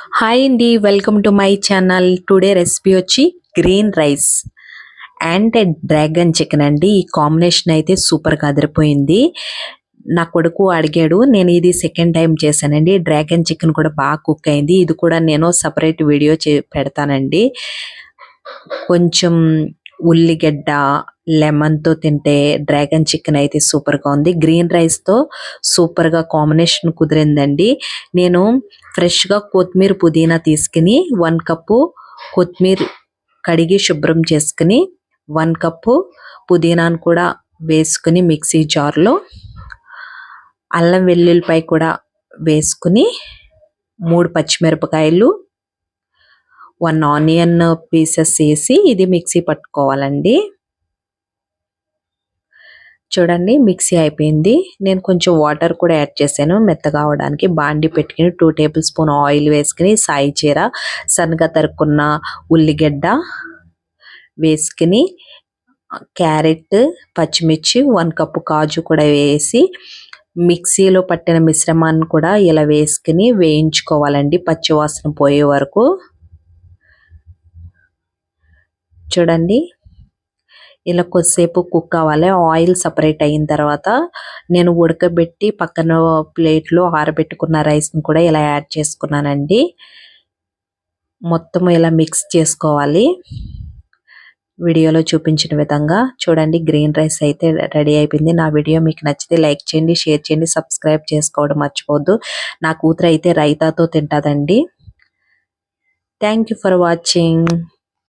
Hi అండి welcome to my channel today recipe వచ్చి green rice and dragon chicken అండి. ఈ కాంబినేషన్ అయితే సూపర్గా అదిరిపోయింది. నా కొడుకు అడిగాడు నేను ఇది సెకండ్ టైం చేశానండి. డ్రాగన్ చికెన్ కూడా బాగా కుక్ అయింది. ఇది కూడా నేను సపరేట్ వీడియో చే పెడతానండి. కొంచెం ఉల్లిగడ్డ లెమన్తో తింటే డ్రాగన్ చికెన్ అయితే సూపర్గా ఉంది. గ్రీన్ రైస్తో సూపర్గా కాంబినేషన్ కుదిరిందండి. నేను ఫ్రెష్గా కొత్తిమీర పుదీనా తీసుకుని వన్ కప్పు కొత్తిమీర కడిగి శుభ్రం చేసుకుని వన్ కప్పు పుదీనాను కూడా వేసుకుని మిక్సీ జార్లో అల్లం వెల్లుల్లిపాయ కూడా వేసుకుని మూడు పచ్చిమిరపకాయలు వన్ ఆనియన్ పీసెస్ వేసి ఇది మిక్సీ పట్టుకోవాలండి. చూడండి మిక్సీ అయిపోయింది. నేను కొంచెం వాటర్ కూడా యాడ్ చేశాను. మెత్తగా అవడానికి బాండి పెట్టుకుని టూ టేబుల్ స్పూన్ ఆయిల్ వేసుకుని సాయి చీర సన్నగా తరుక్కున్న ఉల్లిగడ్డ వేసుకుని క్యారెట్ పచ్చిమిర్చి వన్ కప్పు కాజు కూడా వేసి మిక్సీలో పట్టిన మిశ్రమాన్ని కూడా ఇలా వేసుకుని వేయించుకోవాలండి. పచ్చివాసన పోయే వరకు. చూడండి ఇలా కొద్దిసేపు కుక్ అవ్వాలి. ఆయిల్ సపరేట్ అయిన తర్వాత నేను ఉడకబెట్టి పక్కన ప్లేట్లో ఆరబెట్టుకున్న రైస్ని కూడా ఇలా యాడ్ చేసుకున్నానండి. మొత్తం ఇలా మిక్స్ చేసుకోవాలి. వీడియోలో చూపించిన విధంగా చూడండి గ్రీన్ రైస్ అయితే రెడీ అయిపోయింది. నా వీడియో మీకు నచ్చితే లైక్ చేయండి షేర్ చేయండి సబ్స్క్రైబ్ చేసుకోవడం మర్చిపోవద్దు. నా కూతురు అయితే రైతాతో తింటుందండి. Thank for watching.